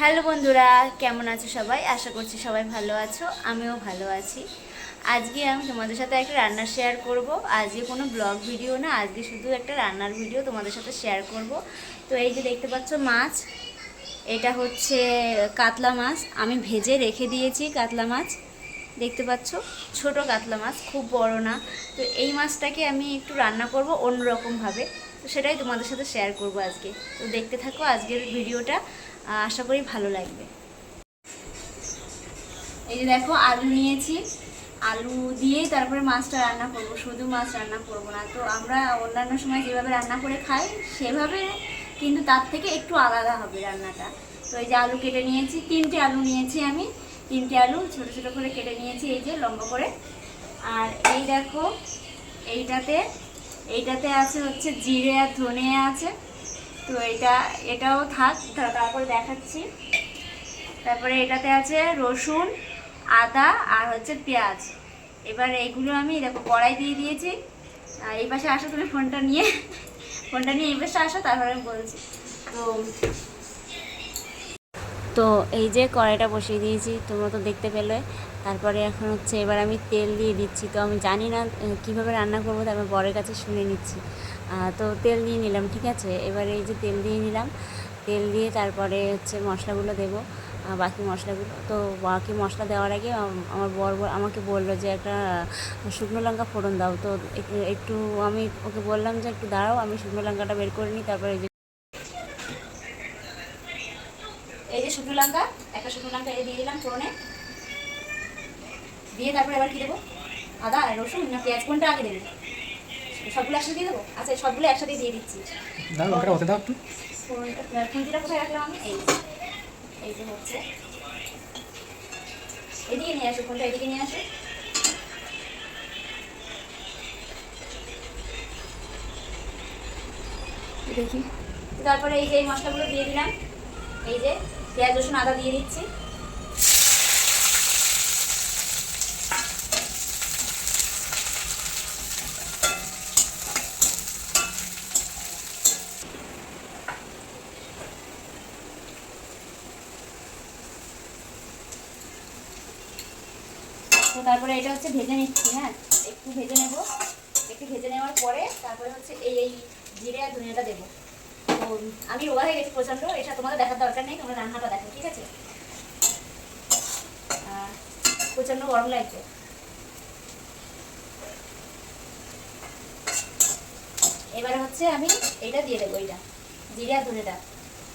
Hello বন্ধুরা, কেমন আছো সবাই? আশা করছি সবাই ভালো আছো, আমিও ভালো আছি। আজকে আমি তোমাদের সাথে একটা রান্না শেয়ার করব। আজকে কোনো ব্লগ ভিডিও না, আজকে শুধু একটা রান্নার ভিডিও তোমাদের সাথে শেয়ার করব। তো এই যে দেখতে পাচ্ছ মাছ, এটা হচ্ছে কাতলা মাছ। আমি ভেজে রেখে দিয়েছি কাতলা মাছ। দেখতে পাচ্ছ, ছোট কাতলা মাছ, খুব বড় না। তো এই মাছটাকে আমি একটু রান্না করব অন্যরকমভাবে। তো সেটাই তোমাদের সাথে শেয়ার করব আজকে। তো দেখতে থাকো আজকের ভিডিওটা আশা করি ভালো লাগবে। এই যে দেখো, আলু নিয়েছি। আলু দিয়েই তারপরে মাছটা রান্না করব। শুধু মাছ রান্না করব না। তো আমরা অন্যান্য সময় যেভাবে রান্না করে খাই, সেভাবে কিন্তু তার থেকে একটু আলাদা হবে রান্নাটা। তো এই যে আলু কেটে নিয়েছি, তিনটে আলু নিয়েছি আমি। তিনটে আলু ছোট ছোট করে কেটে নিয়েছি, এই যে লম্বা করে। আর এই দেখো, এইটাতে এইটাতে আছে হচ্ছে জিরে আর ধনে আছে। তো এটা, এটাও থাক তারপরে দেখাচ্ছি। তারপরে এটাতে আছে রসুন, আদা আর হচ্ছে পেঁয়াজ। এবার এইগুলো আমি দেখো কড়াই দিয়ে দিয়েছি। আর এই পাশে আসো তুমি ফোনটা নিয়ে। ফোনটা নিয়ে এই পাশে আসো, তারপরে আমি বলছি। তো তো এই যে কড়াইটা বসিয়ে দিয়েছি, তোমরা তো দেখতে পেলে। তারপরে এখন হচ্ছে এবার আমি তেল দিয়ে দিচ্ছি। তো আমি জানি না কীভাবে রান্না করব, তারপর বরের কাছে শুনে নিচ্ছি। তো তেল দিয়ে নিলাম, ঠিক আছে? এবারে এই যে তেল দিয়ে নিলাম। তেল দিয়ে তারপরে হচ্ছে মশলাগুলো দেবো বাকি মশলাগুলো। তো বাকি মশলা দেওয়ার আগে আমার বর আমাকে বলল যে একটা শুকনো লঙ্কা ফোড়ন দাও। তো একটু- একটু আমি ওকে বললাম যে একটু দাঁড়াও, আমি শুকনো লঙ্কাটা বের করে নিই, তারপরে এই যে এই যে শুকনো লঙ্কা, একটা শুকনো লঙ্কা দিয়ে দিলাম ফোড়নে। দিয়ে তারপরে এবার কি দেবো? আদা রসুন না পেঁয়াজ কোনটা আগে দেবে? সবগুলো একসাথে দিয়ে দেবো? আচ্ছা সবগুলো একসাথে দিয়ে দিচ্ছি। দাও লঙ্কাটা হতে দাও একটু। খুঁজিটা কোথায় রাখলাম আমি? এই এই যে হচ্ছে। এদিকে নিয়ে আসো কোনটা এদিকে নিয়ে আসো। দেখি। তারপরে এই যে এই মশলাগুলো দিয়ে দিলাম। এই যে পেঁয়াজ রসুন আদা দিয়ে দিচ্ছি তো তারপরে এটা হচ্ছে ভেজে নিচ্ছি হ্যাঁ একটু ভেজে নেব একটু ভেজে নেওয়ার পরে তারপরে হচ্ছে এই এই জিরে আর ধনিয়াটা দেবো তো আমি রোগা হয়ে গেছি প্রচণ্ড এটা তোমাদের দেখার দরকার নেই তোমরা রান্নাটা দেখো ঠিক আছে? আহ, প্রচণ্ড গরম লাগছে। এবারে হচ্ছে আমি এইটা দিয়ে দেবো এইটা জিরে আর ধনেটা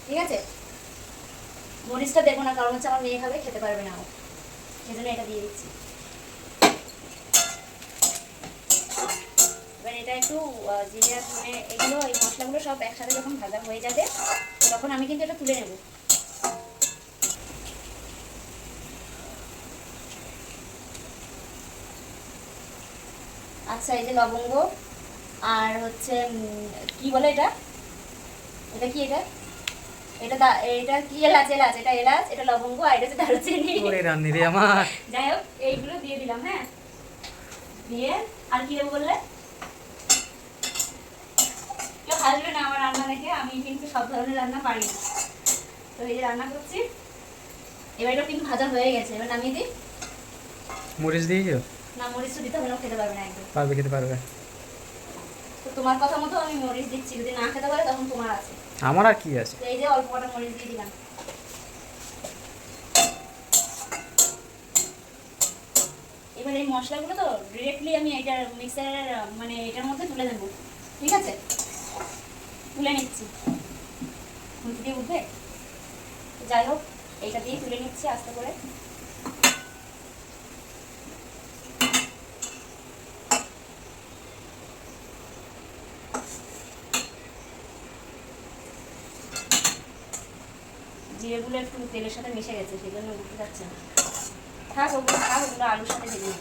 ঠিক আছে? মরিচটা দেবো না কারণ হচ্ছে আমার মেয়ে খাবে খেতে পারবে না ও। সেই জন্য এটা দিয়ে দিচ্ছি। এটা একটু জিরে ধনে এগুলো এই মশলাগুলো সব একসাথে যখন ভাজা হয়ে যাবে তখন আমি কিন্তু এটা তুলে নেব। আচ্ছা এই যে লবঙ্গ আর হচ্ছে কি বলে এটা? এটা কি এটা? এটা এটা কি এলাচ এলাচ? এটা এলাচ এটা লবঙ্গ আর এটা হচ্ছে দারুচিনি। ওরে রান্নি রে আমার। যাই হোক এইগুলো দিয়ে দিলাম হ্যাঁ? দিয়ে আর কি দেবো বললে কেউ হাসবে না আমার রান্না দেখে আমি কিন্তু সব ধরনের রান্না পারি না। তো এই যে রান্না করছি এবার এটা কিন্তু ভাজা হয়ে গেছে। এবার নামিয়ে দিই। মরিচ দিয়েছ না মরিচ তো দিতে হবে না খেতে পারবে না একদম। পারবে খেতে পারবে। তো তোমার কথা মতো আমি মরিচ দিচ্ছি। যদি না খেতে পারে তখন তোমার আছে। আমার আর কি আছে? এই যে অল্প কটা মরিচ দিয়ে দিলাম। এবার এই মশলাগুলো তো ডিরেক্টলি আমি এটার মিক্সারের মানে এটার মধ্যে তুলে দেবো ঠিক আছে? তুলে নিচ্ছি। খুঁটি দিয়ে উঠবে? যাই হোক, এইটা দিয়ে তুলে নিচ্ছি আস্তে করে। জিরেগুলো একটু তেলের সাথে মিশে গেছে, সেই জন্য উঠতে যাচ্ছে না। থাক ওগুলো থাক ওগুলো আলুর সাথে ভেজে নেব।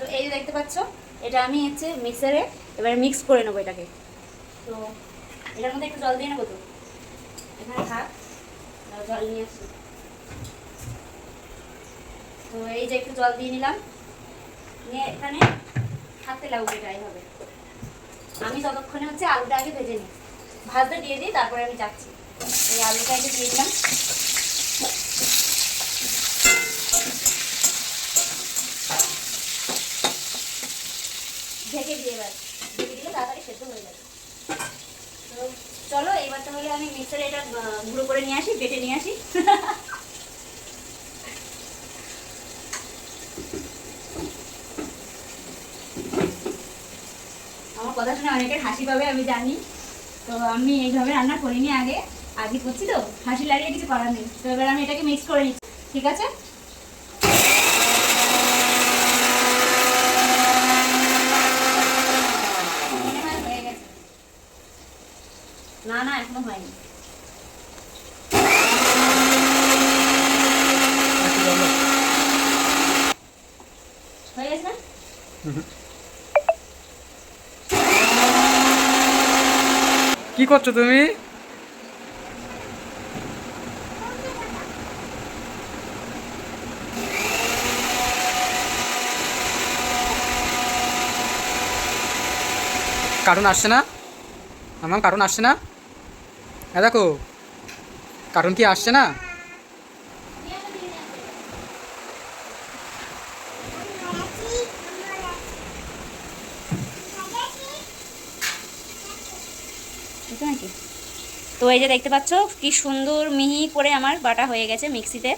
তো এই যে দেখতে পাচ্ছ এটা আমি হচ্ছে মিক্সারে এবারে মিক্স করে নেব এটাকে। তো এটার মধ্যে একটু জল দিয়ে নেব তো? এখানে থাক জল নিয়ে আসি। তো এই যে একটু জল দিয়ে নিলাম। নিয়ে এখানে হাতে লাগবে এটাই হবে আমি ততক্ষণে হচ্ছে আলুটা আগে ভেজে নিই। ভাজতে দিয়ে দিই, তারপরে আমি যাচ্ছি। এই আলুটা আগে দিয়ে দিলাম ঢেকে দিয়ে এবার ঢেকে দিলে তাড়াতাড়ি সেদ্ধ হয়ে যাবে তো চলো এবার তাহলে আমি মিক্সারে এটা গুঁড়ো করে নিয়ে আসি, বেটে নিয়ে আসি। আমার কথা শুনে অনেকের হাসি পাবে, আমি জানি। তো আমি এইভাবে রান্না করিনি আগে আগে করছি তো, হাসি লাগিয়ে কিছু করার নেই। তো এবার আমি এটাকে মিক্স করে নিচ্ছি, ঠিক আছে। না না, এখনও হয়নি হয়ে গেছে না কি করছ তুমি? কার্টুন আসছে না? আমার কার্টুন আসছে না? হ্যাঁ দেখো। কার্টুন কি আসছে না? বুঝতে নাকি? তো এই যে দেখতে পাচ্ছ কি সুন্দর মিহি করে আমার বাটা হয়ে গেছে মিক্সিতে।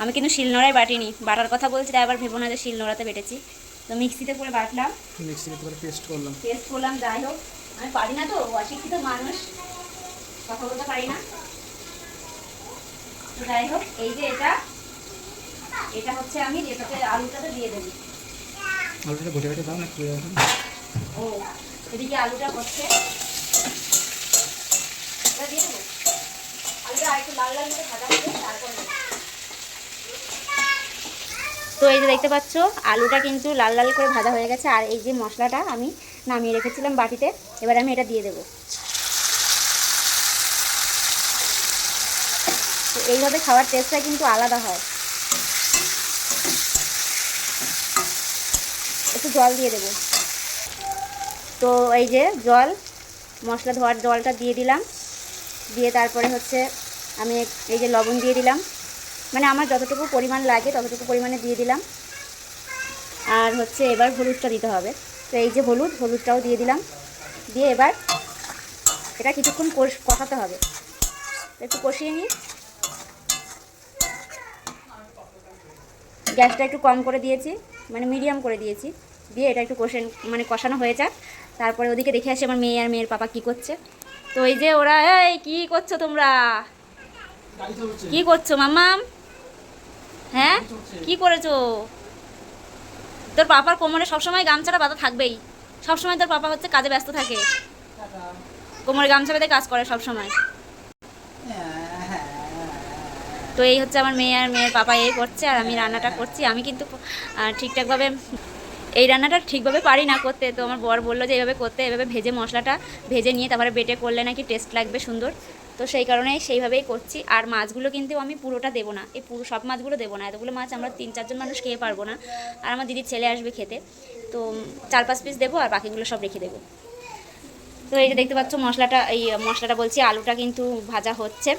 আমি কিন্তু শিলনোড়ায় বাটিনি বাটার কথা বলছি তাই আবার ভেবো না যে শিলনোড়াতে বেটেছি। তো মিক্সিতে করে বাটলাম। মিক্সিতে করে পেস্ট করলাম। টেস্ট করলাম যাই হোক। আমি পারি না তো অশিক্ষিত মানুষ। কথা বলতে পারি না। যাই হোক এই যে এটা এটা হচ্ছে আমি এটাতে আলুটাতে দিয়ে দেবো। আলুটা ঘুটে ঘুটে দাও না ও এদিকে আলুটা হচ্ছে। তো এই যে দেখতে পাচ্ছ, আলুটা কিন্তু লাল লাল করে ভাজা হয়ে গেছে, আর এই যে মশলাটা আমি নামিয়ে রেখেছিলাম বাটিতে, এবার আমি এটা দিয়ে দেবো। তো এইভাবে খাওয়ার টেস্টটা কিন্তু আলাদা হয়। একটু জল দিয়ে দেবো। তো এই যে জল, মশলা ধোয়ার জলটা দিয়ে দিলাম। দিয়ে তারপরে হচ্ছে আমি এই যে লবণ দিয়ে দিলাম। মানে আমার যতটুকু পরিমাণ লাগে ততটুকু পরিমাণে দিয়ে দিলাম। আর হচ্ছে এবার হলুদটা দিতে হবে। তো এই যে হলুদ, হলুদটাও দিয়ে দিলাম। দিয়ে এবার এটা কিছুক্ষণ কষ- কষাতে হবে। একটু কষিয়ে নিই। গ্যাসটা একটু কম করে দিয়েছি মানে মিডিয়াম করে দিয়েছি। দিয়ে এটা একটু কষে মানে কষানো হয়ে যাক। তারপরে ওদিকে দেখে আসি আমার মেয়ে আর মেয়ের পাপা কি করছে। তো এই যে ওরা এই কি করছ তোমরা? কি করছ মাম্মাম? হ্যাঁ? কি করেছ? তোর পাপার কোমরে সবসময় গামছাটা বাঁধা থাকবেই। সবসময় তোর পাপা হচ্ছে কাজে ব্যস্ত থাকে। কোমরে গামছা বেঁধে কাজ করে সবসময়। তো এই হচ্ছে আমার মেয়ে আর মেয়ের পাপা এই করছে আর আমি রান্নাটা করছি। আমি কিন্তু ঠিকঠাকভাবে এই রান্নাটা ঠিকভাবে পারি না করতে, তো আমার বর বলল যে এইভাবে করতে, এভাবে ভেজে মশলাটা ভেজে নিয়ে তারপরে বেটে করলে নাকি টেস্ট লাগবে সুন্দর। তো সেই কারণে সেইভাবেই করছি। আর মাছগুলো কিন্তু আমি পুরোটা দেবো না, এই পুরো সব মাছগুলো দেবো না, এতগুলো মাছ আমরা তিন চারজন মানুষ খেয়ে পারব না। আর আমার দিদির ছেলে আসবে খেতে, তো চার পাঁচ পিস দেবো আর বাকিগুলো সব রেখে দেবো। তো এই যে দেখতে পাচ্ছ মশলাটা, এই মশলাটা বলছি, আলুটা কিন্তু ভাজা হচ্ছে।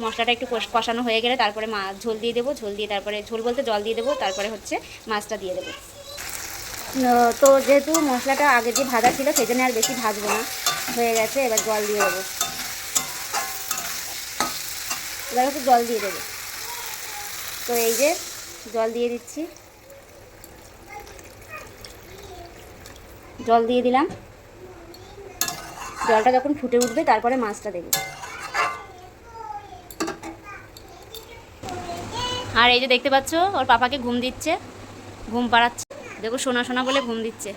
মশলাটা একটু কষ- কষানো হয়ে গেলে তারপরে মা, ঝোল দিয়ে দেবো, ঝোল দিয়ে তারপরে, ঝোল বলতে জল দিয়ে দেবো, তারপরে হচ্ছে মাছটা দিয়ে দেবো। তো যেহেতু মশলাটা আগে যে ভাজা ছিল, সেই জন্য আর বেশি ভাজবো না। হয়ে গেছে, এবার জল দিয়ে দেবো। এবার একটু জল দিয়ে দেবো। তো এই যে জল দিয়ে দিচ্ছি। জল দিয়ে দিলাম। জলটা যখন ফুটে উঠবে, তারপরে মাছটা দেবো। আর এই যে দেখতে পাচ্ছ, ওর পাপাকে ঘুম দিচ্ছে, ঘুম পাড়াচ্ছে। দেখো সোনা সোনা বলে ঘুম দিচ্ছে।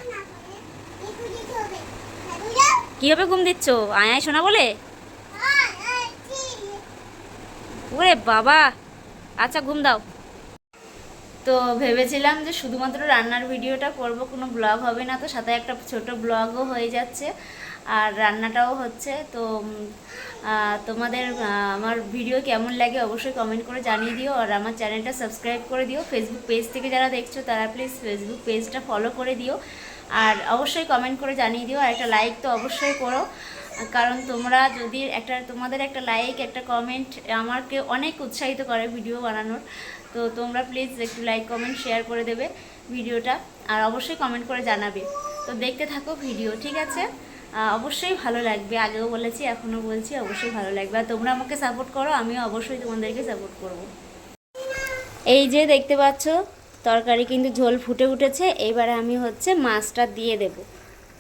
কীভাবে ঘুম দিচ্ছ? আয় আয় সোনা বলে? ওরে বাবা। আচ্ছা ঘুম দাও। তো ভেবেছিলাম যে শুধুমাত্র রান্নার ভিডিওটা করব, কোনো ব্লগ হবে না, তো সাথে একটা ছোট ব্লগও হয়ে যাচ্ছে। আর রান্নাটাও হচ্ছে, তো তোমাদের আমার ভিডিও কেমন লাগে অবশ্যই কমেন্ট করে জানিয়ে দিও। আর আমার চ্যানেলটা সাবস্ক্রাইব করে দিও। ফেসবুক পেজ থেকে যারা দেখছ, তারা প্লিজ ফেসবুক পেজটা ফলো করে দিও। আর অবশ্যই কমেন্ট করে জানিয়ে দিও। আর একটা লাইক তো অবশ্যই করো। কারণ তোমরা যদি একটা, তোমাদের একটা লাইক একটা কমেন্ট আমাকে অনেক উৎসাহিত করে ভিডিও বানানোর। তো তোমরা প্লিজ একটু লাইক কমেন্ট শেয়ার করে দেবে ভিডিওটা। আর অবশ্যই কমেন্ট করে জানাবে। তো দেখতে থাকো ভিডিও, ঠিক আছে? অবশ্যই ভালো লাগবে। আগেও বলেছি, এখনও বলছি, অবশ্যই ভালো লাগবে। আর তোমরা আমাকে সাপোর্ট করো, আমিও অবশ্যই তোমাদেরকে সাপোর্ট করব। এই যে দেখতে পাচ্ছ, তরকারি কিন্তু ঝোল ফুটে উঠেছে। এবারে আমি হচ্ছে মাছটা দিয়ে দেব।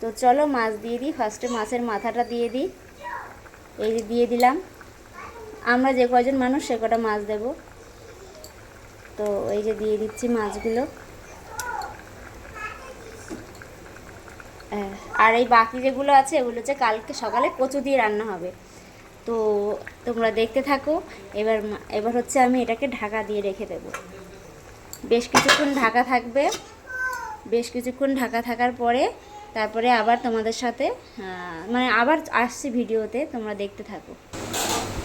তো চলো মাছ দিয়ে দিই। ফার্স্টে মাছের মাথাটা দিয়ে দিই। এই যে দিয়ে দিলাম। আমরা যে কয়জন মানুষ, সে কটা মাছ দেব। তো এই যে দিয়ে দিচ্ছি মাছগুলো। আর এই বাকি যেগুলো আছে, এগুলো হচ্ছে কালকে সকালে কচু দিয়ে রান্না হবে। তো তোমরা দেখতে থাকো। এবার এবার হচ্ছে আমি এটাকে ঢাকা দিয়ে রেখে দেবো। বেশ কিছুক্ষণ ঢাকা থাকবে। বেশ কিছুক্ষণ ঢাকা থাকার পরে, তারপরে আবার তোমাদের সাথে মানে আবার আসছি ভিডিওতে, তোমরা দেখতে থাকো।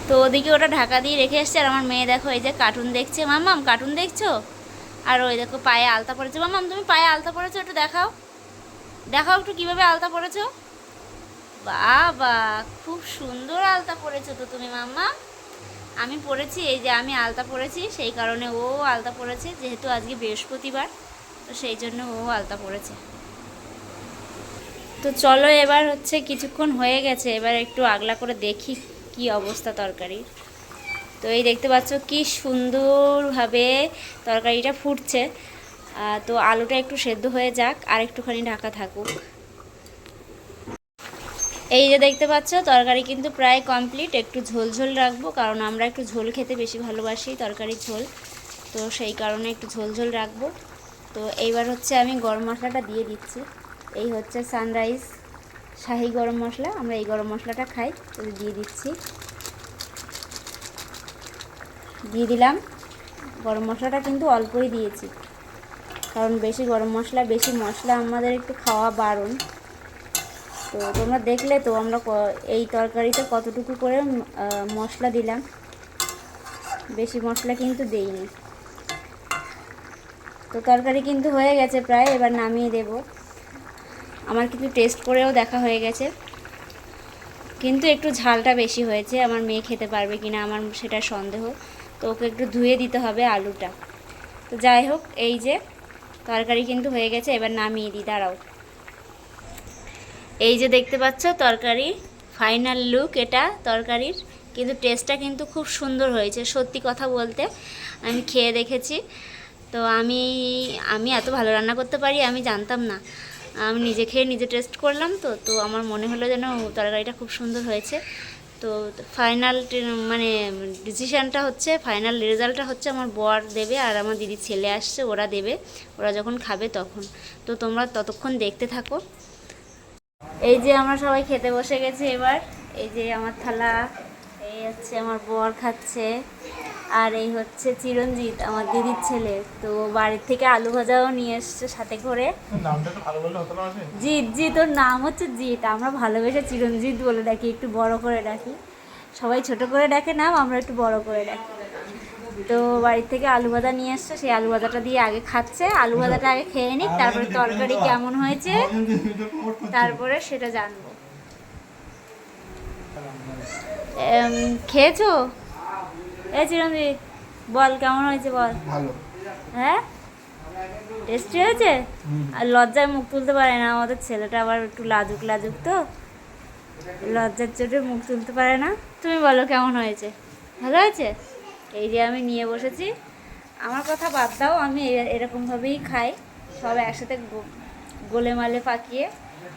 তো ওদিকে ওটা ঢাকা দিয়ে রেখে এসছে। আর আমার মেয়ে দেখো, এই যে কার্টুন দেখছে। মামাম কার্টুন দেখছ? আর ওই দেখো পায়ে আলতা পড়েছে। মামাম তুমি পায়ে আলতা পড়েছো? একটু দেখাও। দেখাও একটু কীভাবে আলতা পড়েছো বাবা, খুব সুন্দর আলতা পরেছো তো তুমি, মাম্মা। আমি পরেছি, এই যে আমি আলতা পরেছি, সেই কারণে ও আলতা পরেছে, যেহেতু আজকে বৃহস্পতিবার, তো সেই জন্য ও আলতা পরেছে। তো চলো এবার হচ্ছে কিছুক্ষণ হয়ে গেছে, এবার একটু আগলা করে দেখি কি অবস্থা তরকারির। তো এই দেখতে পাচ্ছ কি সুন্দরভাবে তরকারিটা ফুটছে। তো আলুটা একটু সেদ্ধ হয়ে যাক, আর একটুখানি ঢাকা থাকুক। এই যে দেখতে পাচ্ছ, তরকারি কিন্তু প্রায় কমপ্লিট একটু ঝোল ঝোল রাখব, কারণ আমরা একটু ঝোল খেতে বেশি ভালোবাসি তরকারির ঝোল। তো সেই কারণে একটু ঝোল ঝোল রাখব। তো এইবার হচ্ছে আমি গরম মশলাটা দিয়ে দিচ্ছি। এই হচ্ছে সানরাইজ শাহি গরম মশলা। আমরা এই গরম মশলাটা খাই, তো দিয়ে দিচ্ছি। দিয়ে দিলাম। গরম মশলাটা কিন্তু অল্পই দিয়েছি। কারণ বেশি গরম মশলা, বেশি মশলা আমাদের একটু খাওয়া বারণ। তো তোমরা দেখলে তো আমরা এই তরকারিতে কতটুকু করে মশলা দিলাম। বেশি মশলা কিন্তু দেইনি। তো তরকারি কিন্তু হয়ে গেছে প্রায়, এবার নামিয়ে দেব। আমার কিন্তু টেস্ট করেও দেখা হয়ে গেছে। কিন্তু একটু ঝালটা বেশি হয়েছে, আমার মেয়ে খেতে পারবে কি না আমার সেটা সন্দেহ। তো ওকে একটু ধুয়ে দিতে হবে আলুটা। তো যাই হোক, এই যে তরকারি কিন্তু হয়ে গেছে, এবার নামিয়ে দিই, দাঁড়াও। এই যে দেখতে পাচ্ছ তরকারি ফাইনাল লুক এটা তরকারির, কিন্তু টেস্টটা কিন্তু খুব সুন্দর হয়েছে, সত্যি কথা বলতে। আমি খেয়ে দেখেছি, তো আমি আমি এত ভালো রান্না করতে পারি, আমি জানতাম না। আমি নিজে খেয়ে নিজে টেস্ট করলাম তো তো আমার মনে হলো যেন তরকারিটা খুব সুন্দর হয়েছে। তো ফাইনাল মানে ডিসিশানটা হচ্ছে ফাইনাল রেজাল্টটা হচ্ছে আমার বর দেবে আর আমার দিদি ছেলে আসছে, ওরা দেবে, ওরা যখন খাবে তখন। তো তোমরা ততক্ষণ দেখতে থাকো। এই যে আমরা সবাই খেতে বসে গেছি এবার। এই যে আমার থালা, এই হচ্ছে আমার বর খাচ্ছে। আর এই হচ্ছে চিরঞ্জিত আমার দিদির ছেলে। তো বাড়ির থেকে আলু ভাজাও নিয়ে এসছে সাথে করে। জিৎ জিৎ ওর নাম হচ্ছে জিৎ। আমরা ভালোবেসে চিরঞ্জিত বলে ডাকি একটু বড় করে ডাকি। সবাই ছোট করে ডাকে নাম আমরা একটু বড় করে ডাকি। তো বাড়ির থেকে আলু ভাজা নিয়ে এসছে সেই আলু ভাজাটা দিয়ে আগে খাচ্ছে। আলু ভাজাটা আগে খেয়ে নিক তারপরে তরকারি কেমন হয়েছে তারপরে সেটা জানব। খেয়েছো? এ চিরঞ্জিত বল কেমন হয়েছে বল? ভালো। হ্যাঁ? টেস্টি হয়েছে? আর লজ্জায় মুখ তুলতে পারে না আমাদের ছেলেটা আবার একটু লাজুক লাজুক তো। লজ্জার চোটে মুখ তুলতে পারে না। তুমি বলো কেমন হয়েছে? ভালো হয়েছে? এই যে আমি নিয়ে বসেছি। আমার কথা বাদ দাও আমি এরকমভাবেই খাই। সব একসাথে গোলে মালে পাকিয়ে।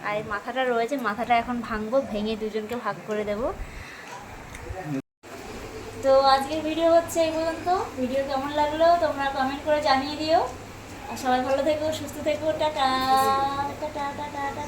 আর মাথাটা রয়েছে মাথাটা এখন ভাঙবো ভেঙে দুজনকে ভাগ করে দেবো। তো আজকের ভিডিও হচ্ছে এই পর্যন্ত। ভিডিও কেমন লাগল তোমরা কমেন্ট করে জানিয়ে দিও। আর সবাই ভালো থেকো, সুস্থ থেকো, টাটা। Tata tata tata.